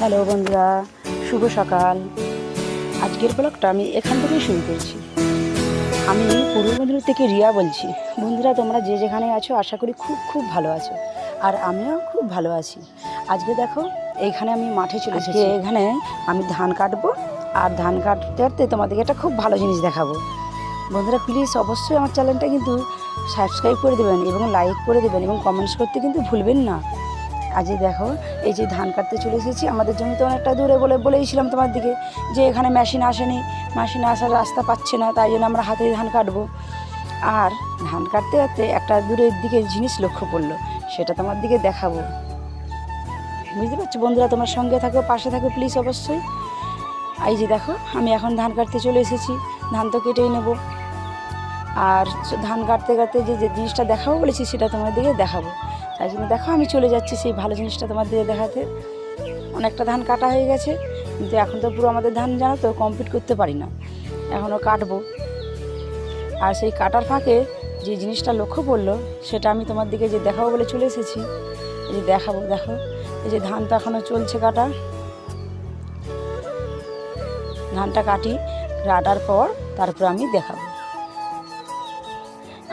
Hello বন্ধুরা শুভ সকাল। আজকের ব্লগটা আমি এখান থেকেই শুরু করছি। আমি পূর্ব মেদিনীপুর থেকে রিয়া বলছি। বন্ধুরা তোমরা যে যেখানে আছো আশা করি খুব খুব ভালো আছো। আর আমিও খুব ভালো আছি। আজকে দেখো এইখানে আমি মাঠে চলে এসেছি। এখানে আমি ধান কাটবো। আর ধান কাটতে কাটতে তোমাদেরকে একটা খুব ভালো জিনিস দেখাবো। বন্ধুরা প্লিজ অবশ্যই আমার চ্যানেলটা কিন্তু সাবস্ক্রাইব করে দেবেন এবং লাইক করে দেবেন এবং কমেন্টস করতে কিন্তু ভুলবেন না। আজকে দেখো, এই যে ধান কাটতে চলে এসেছি, আমাদের জমিতে অনেকটা দূরে বলে বলেইছিলাম তোমার দিকে, যে এখানে মেশিন আসেনি, মেশিন আসার রাস্তা পাচ্ছে না, তাই জন্য আমরা হাতে ধান কাটবো। আর ধান কাটতে কাটতে একটা দূরের দিকে জিনিস লক্ষ্য করল, সেটা তোমার দিকে দেখাবো। বুঝতে পারছ বন্ধুরা, তোমার সঙ্গে থাকো, পাশে থাকো প্লিজ অবশ্যই। এই যে দেখো, আমি এখন ধান কাটতে চলে এসেছি, ধান তো কেটেই নেব। আর ধান কাটতে কাটতে যে যে জিনিসটা দেখাবো বলেছি, সেটা তোমার দিকে দেখাবো। তাই জন্য দেখো, আমি চলে যাচ্ছি সেই ভালো জিনিসটা তোমার দিকে দেখাতে। অনেকটা ধান কাটা হয়ে গেছে, কিন্তু এখন তো পুরো আমাদের ধান জানো তো কমপ্লিট করতে পারি না। এখনও কাটবো। আর সেই কাটার ফাঁকে যে জিনিসটা লক্ষ্য পড়ল, সেটা আমি তোমার দিকে যে দেখাবো বলে চলে এসেছি, এই যে দেখাবো, দেখো। এই যে ধান তো এখনও চলছে কাটা। ধানটা কাটি, কাটার পর তারপর আমি দেখাবো।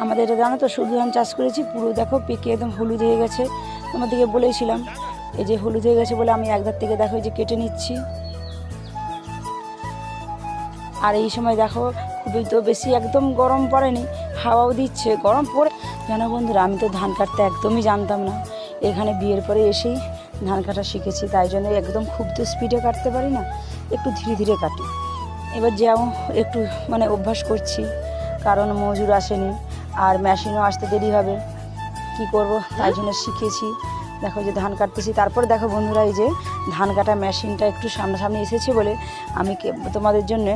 আমাদের এটা জানো তো সবজি ধান চাষ করেছি, পুরো দেখো পেকে একদম হলুদ হয়ে গেছে। তোমাদেরকে বলেছিলাম, এই যে হলুদ হয়ে গেছে বলে আমি একধার থেকে দেখো যে কেটে নিচ্ছি। আর এই সময় দেখো, খুবই তো বেশি একদম গরম পড়েনি, হাওয়াও দিচ্ছে, গরম পড়ে। জানো বন্ধুরা, আমি তো ধান কাটতে একদমই জানতাম না। এখানে বিয়ের পরে এসেই ধান কাটা শিখেছি, তাই জন্য একদম খুব তো স্পিডে কাটতে পারি না, একটু ধীরে ধীরে কাটি। এবার যেমন একটু মানে অভ্যাস করছি, কারণ মজুর আসেনি। আর মেশিনও আসতে দেরি হবে। কি করব? তাই জন্য শিখেছি। দেখো যে ধান কাটতেছি। তারপরে দেখো বন্ধুরা এই যে ধান কাটা মেশিনটা একটু সামনাসামনি এসেছে বলে আমি তোমাদের জন্য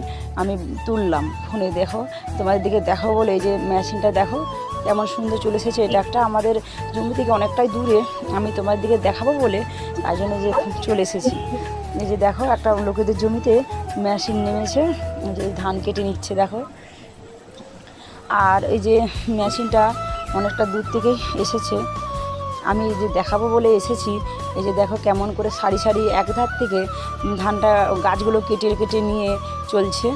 আমি তুললাম। ফোনে দেখো তোমাদের দিকে দেখো বলে এই যে মেশিনটা দেখো কেমন সুন্দর চলে এসেছে। এটা একটা আমাদের জমি থেকে অনেকটাই দূরে। আমি তোমাদের দিকে দেখাবো বলে তাই জন্য যে চলে এসেছি। এই যে দেখো একটা লোকেদের জমিতে মেশিন নেমেছে। যে ধান কেটে নিচ্ছে দেখো। আর এই যে মেশিনটা অনেকটা দূর থেকেই এসেছে। আমি যে দেখাবো বলে এসেছি, এই যে দেখো কেমন করে সারি সারি এক ধার থেকে ধানটা, গাছগুলো কেটে কেটে নিয়ে চলছে।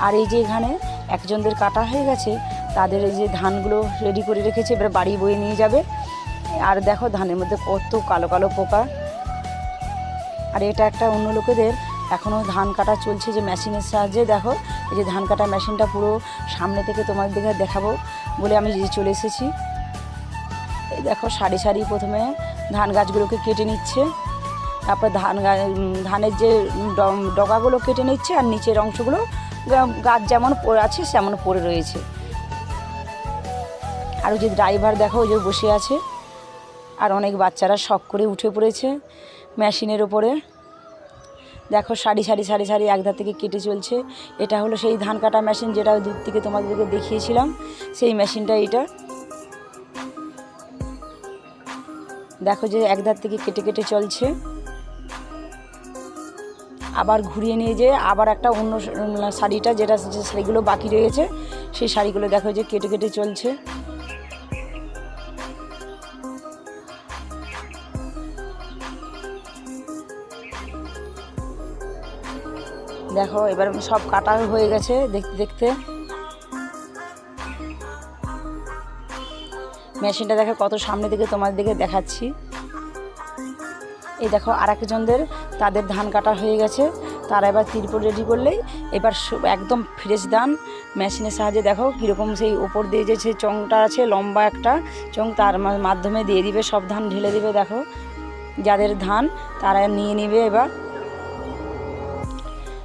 আর এই যে এখানে একজনদের কাটা হয়ে গেছে, তাদের এই যে ধানগুলো রেডি করে রেখেছে, এবার বাড়ি বয়ে নিয়ে যাবে। আর দেখো ধানের মধ্যে কত কালো কালো পোকা। আর এটা একটা অন্য লোকেদের এখনও ধান কাটা চলছে যে মেশিনের সাহায্যে। দেখো, এই যে ধান কাটা মেশিনটা পুরো সামনে থেকে তোমার দিকে দেখাবো বলে আমি যে চলে এসেছি। এই দেখো, সারি সারি প্রথমে ধান গাছগুলোকে কেটে নিচ্ছে। তারপর ধান ধানের যে ডগাগুলো কেটে নিচ্ছে আর নিচের অংশগুলো গাছ যেমন পড়ে আছে সেমন পড়ে রয়েছে। আর ওই যে ড্রাইভার দেখো, ওই যে বসে আছে। আর অনেক বাচ্চারা শখ করে উঠে পড়েছে মেশিনের ওপরে। দেখো সারি সারি সারি সারি একধার থেকে কেটে চলছে। এটা হলো সেই ধান কাটা মেশিন যেটা দূর থেকে তোমাদেরকে দেখিয়েছিলাম। সেই মেশিনটা এটা দেখো যে একধার থেকে কেটে কেটে চলছে। আবার ঘুরিয়ে নিয়ে যেয়ে আবার একটা অন্য শাড়িটা যেটা যে শাড়িগুলো বাকি রয়েছে, সেই শাড়িগুলো দেখো যে কেটে কেটে চলছে। দেখো, এবার সব কাটা হয়ে গেছে দেখতে দেখতে। মেশিনটা দেখো, কত সামনে থেকে তোমার দিকে দেখাচ্ছি। এই দেখো আর একজনদের তাদের ধান কাটা হয়ে গেছে। তারা এবার তিরপল রেডি করলেই, এবার একদম ফ্রেশ ধান। মেশিনের সাহায্যে দেখো, কীরকম সেই ওপর দিয়ে যে সেই চংটা আছে, লম্বা একটা চং, তার মাধ্যমে দিয়ে দিবে, সব ধান ঢেলে দিবে, দেখো। যাদের ধান, তারা নিয়ে নেবে এবার।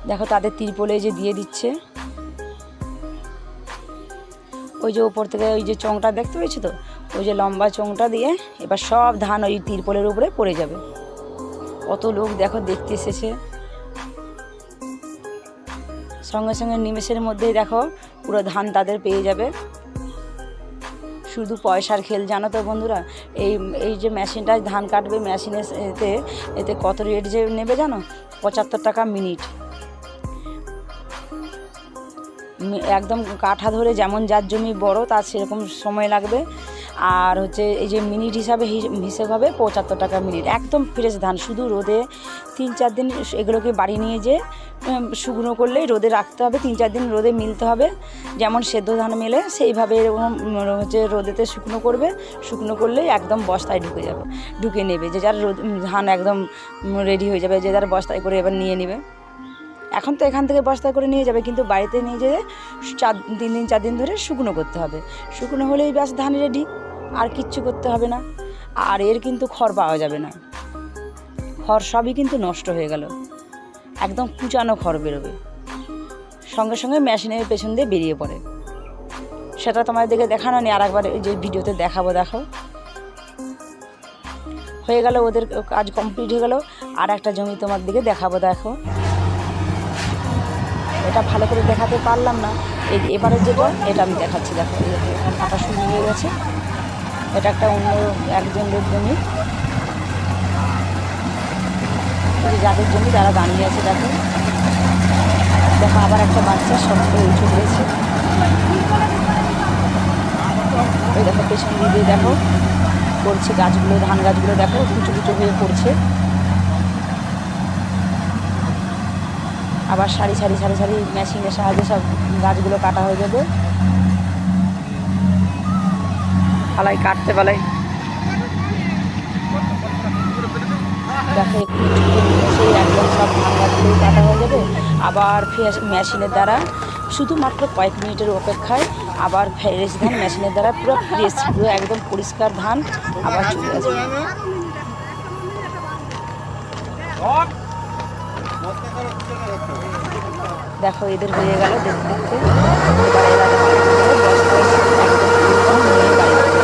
দেখো তাদের তিরপলে যে দিয়ে দিচ্ছে। ওই যে ওপর থেকে ওই যে চংটা দেখতে পেয়েছ তো? ওই যে লম্বা চংটা দিয়ে এবার সব ধান ওই তিরপলের উপরে পড়ে যাবে। কত লোক দেখো দেখতে এসেছে। সঙ্গে সঙ্গে নিমেষের মধ্যেই দেখো পুরো ধান তাদের পেয়ে যাবে। শুধু পয়সার খেল, জানো তো বন্ধুরা? এই এই যে মেশিনটা ধান কাটবে মেশিনের এতে এতে কত রেট যে নেবে জানো? পঁচাত্তর টাকা মিনিট। একদম কাঠা ধরে যেমন যার জমি বড়, তার সেরকম সময় লাগবে। আর হচ্ছে এই যে মিনিট হিসাবে হিসেব হবে পঁচাত্তর টাকা মিনিট। একদম ফ্রেশ ধান, শুধু রোদে তিন চার দিন এগুলোকে বাড়ি নিয়ে যে শুকনো করলেই রোদে রাখতে হবে, তিন চার দিন রোদে মিলতে হবে। যেমন সেদ্ধ ধান মেলে, সেইভাবে এরকম হচ্ছে রোদেতে শুকনো করবে, শুকনো করলেই একদম বস্তায় ঢুকে যাবে, ঢুকে নেবে। যে যার ধান একদম রেডি হয়ে যাবে, যে যার বস্তায় করে এবার নিয়ে নেবে। এখন তো এখান থেকে বস্তা করে নিয়ে যাবে, কিন্তু বাড়িতে নিয়ে যেয়ে চার তিন দিন, চার দিন ধরে শুকনো করতে হবে। শুকনো হলেই ব্যাস ধান রেডি আর কিচ্ছু করতে হবে না। আর এর কিন্তু খড় পাওয়া যাবে না। খড় সবই কিন্তু নষ্ট হয়ে গেল। একদম কুচানো খড় বেরোবে। সঙ্গে সঙ্গে মেশিনের পেছন দিয়ে বেরিয়ে পড়ে। সেটা তোমাদের তোমাদেরকে দেখানো নেই আর একবার যে ভিডিওতে দেখাবো, দেখো। হয়ে গেল, ওদের কাজ কমপ্লিট হয়ে গেল। আর একটা জমি তোমার দিকে দেখাবো, দেখো। এটা ভালো করে দেখাতে পারলাম না। এই এবারে যেটা এটা আমি দেখাচ্ছি, দেখো। কাটা শুরু হয়ে গেছে। এটা একটা অন্য একজনের জমি। যাদের জমি তারা দাঁড়িয়ে আছে, দেখো। দেখো, আবার একটা বাচ্চা সব উঠে দিয়েছে ওই দেখো, পেছন দিয়ে দেখো। পড়ছে গাছগুলো, ধান গাছগুলো, দেখো কুচু কুচু হয়ে পড়ছে আবার সারি সারি সারি সারি মেশিনের সাহায্যে সব গাছগুলো কাটা হয়ে যাবে। পালাই কাটতে পালাই দেখো সেই একদম সব ধান গাছগুলো কাটা হয়ে যাবে। আবার ফ্রেশ মেশিনের দ্বারা শুধুমাত্র কয়েক মিনিটের অপেক্ষায় আবার ফ্রেশ ধান মেশিনের দ্বারা পুরো ফ্রেশ, পুরো একদম পরিষ্কার ধান আবার চলে আসবে। দেখো এদের হয়ে গেল দেখতে দেখতে এবার এরা দেখো একদম নিয়ে বাড়িতে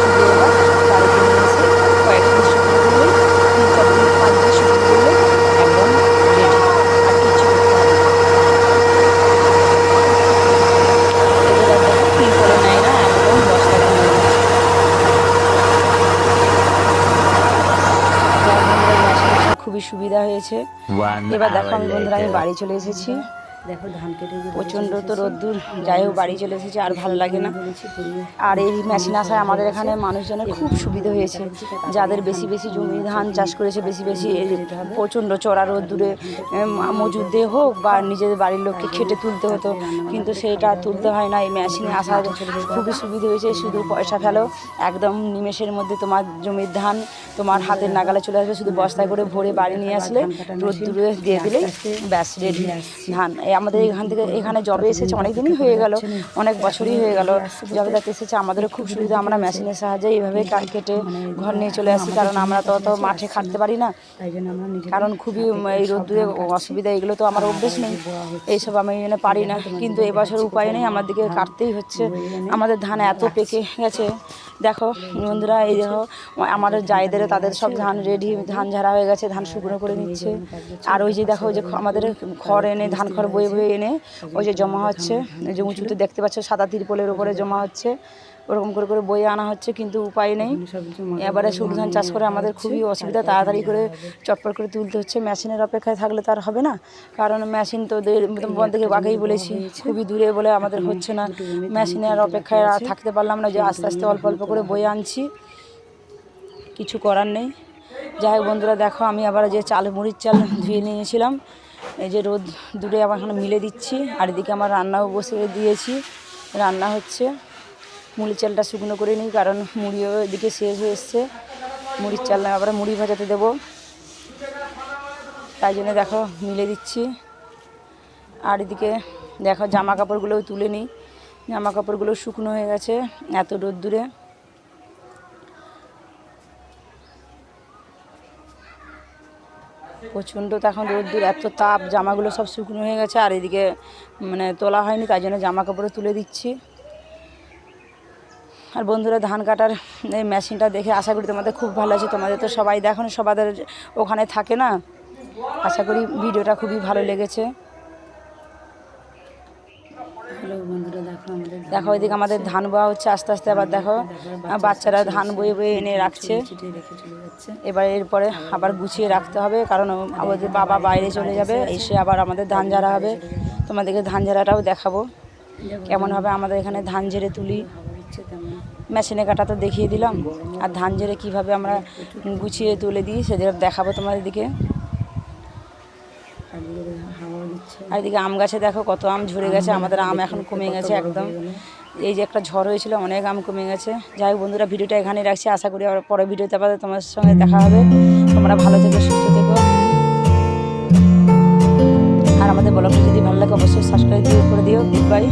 শুধু এবার বাড়িতে নিয়ে এসে কয়েকদিন শুকনো করলে তিন চার দিন পাঁচ দিন শুকনো করলে একদম রেডি আর কিচ্ছু করতে হবে না। এদের আর দেখো ফিল করে নেয় না একদম বস্তাতে নিয়ে যাচ্ছে যার বন্ধুরা এই মেশিন আসা খুবই সুবিধা হয়েছে। এবার দেখো আমি বন্ধুরা আমি বাড়ি চলে এসেছি। দেখো ধান কেটে প্রচণ্ড তো রোদ্দুর। যাই হোক বাড়ি চলে এসেছে আর ভালো লাগে না। আর এই মেশিন আসায় আমাদের এখানে মানুষজনের খুব সুবিধা হয়েছে। যাদের বেশি বেশি জমি ধান চাষ করেছে বেশি বেশি প্রচণ্ড চড়া রোদ্দুরে মজুর দিয়ে হোক বা নিজেদের বাড়ির লোককে খেটে তুলতে হতো কিন্তু সেটা তুলতে হয় না। এই মেশিনে আসার খুবই সুবিধা হয়েছে শুধু পয়সা ফেলো একদম নিমেষের মধ্যে তোমার জমির ধান তোমার হাতের নাগালে চলে আসবে শুধু বস্তায় করে ভরে বাড়ি নিয়ে আসলে রোদ্দুরে দিয়ে দিলেই ব্যাস রেডি ধান আমাদের এখান থেকে এখানে জবে এসেছে অনেক দিনই হয়ে গেল, অনেক বছরই হয়ে গেল। জবে যাতে এসেছে, আমাদেরও খুব সুবিধা, আমরা মেশিনের সাহায্যে এইভাবে কাঠ কেটে ঘর নিয়ে চলে আসি, কারণ আমরা তো অত মাঠে খাটতে পারি না। কারণ খুবই এই রোদ্দুরে অসুবিধা, এগুলো তো আমার অভ্যেস নেই। এইসব আমি জন্য পারি না। কিন্তু এবছর উপায় নেই আমাদেরকে কাটতেই হচ্ছে। আমাদের ধান এত পেকে গেছে দেখো বন্ধুরা এই দেখো আমাদের যাইদের তাদের সব ধান রেডি ধান ঝাড়া হয়ে গেছে ধান শুকনো করে নিচ্ছে। আর ওই যে দেখো যে আমাদের খড় এনে ধান খড় বয়ে বয়ে এনে ওই যে জমা হচ্ছে। ওই যে উঁচুতে দেখতে পাচ্ছ সাদা তিরপলের ওপরে জমা হচ্ছে। ওরকম করে করে বয়ে আনা হচ্ছে কিন্তু উপায় নেই। এবারে সবজি ধান চাষ করে আমাদের খুবই অসুবিধা তাড়াতাড়ি করে চটপট করে তুলতে হচ্ছে মেশিনের অপেক্ষায় থাকলে তার হবে না। কারণ মেশিন তো বন্ধুকে আগেই বলেছি খুবই দূরে বলে আমাদের হচ্ছে না। মেশিনের অপেক্ষায় থাকতে পারলাম না যে আস্তে আস্তে অল্প অল্প করে বয়ে আনছি কিছু করার নেই। যাই হোক বন্ধুরা দেখো আমি আবার যে চাল মুড়ির চাল ধুয়ে নিয়েছিলাম এই যে রোদ দূরে আবার এখন মিলে দিচ্ছি আর এদিকে আমার রান্নাও বসে দিয়েছি রান্না হচ্ছে। মুড়ির চালটা শুকনো করে নিই, কারণ মুড়িও এদিকে শেষ হয়ে এসছে। মুড়ির চাল আবার মুড়ি ভাজাতে দেবো। তাই জন্য দেখো, মিলে দিচ্ছি। আর এদিকে দেখো জামা কাপড়গুলোও তুলে নিই। জামা কাপড়গুলো শুকনো হয়ে গেছে এত রোদ্দুরে। প্রচণ্ড তো এখন রোদ্দুর, এত তাপ, জামাগুলো সব শুকনো হয়ে গেছে। আর এদিকে মানে তোলা হয়নি, তাই জন্য জামা কাপড়ে তুলে দিচ্ছি। আর বন্ধুরা ধান কাটার এই মেশিনটা দেখে আশা করি তোমাদের খুব ভালো আছে। তোমাদের তো সবাই দেখো না, সবাদের ওখানে থাকে না। আশা করি ভিডিওটা খুবই ভালো লেগেছে। দেখো ওইদিকে আমাদের ধান বোয়া হচ্ছে আস্তে আস্তে আবার দেখো বাচ্চারা ধান বয়ে বয়ে এনে রাখছে। এবার এরপরে আবার গুছিয়ে রাখতে হবে কারণ আমাদের বাবা বাইরে চলে যাবে এসে আবার আমাদের ধান ঝাড়া হবে। তোমাদেরকে ধান ঝাড়াটাও দেখাবো। কেমন হবে আমাদের এখানে ধান ঝেড়ে তুলি। ইচ্ছে তেমন। মেশিনে কাটা তো দেখিয়ে দিলাম। আর ধান জেরে কীভাবে আমরা গুছিয়ে তুলে দিই সেটা দেখাবো তোমাদের দিকে। আর এদিকে আম গাছে দেখো কত আম ঝরে গেছে আমাদের আম এখন কমে গেছে একদম। এই যে একটা ঝড় হয়েছিল অনেক আম কমে গেছে। যাই বন্ধুরা ভিডিওটা এখানেই রাখছি। আশা করি আবার পরে ভিডিওতে আবার তোমার সঙ্গে দেখা হবে। তোমরা ভালো থেকো সুস্থ থেকো। আর আমাদের ব্লগটা যদি ভালো লাগে অবশ্যই সাবস্ক্রাইব করে দিও। Good bye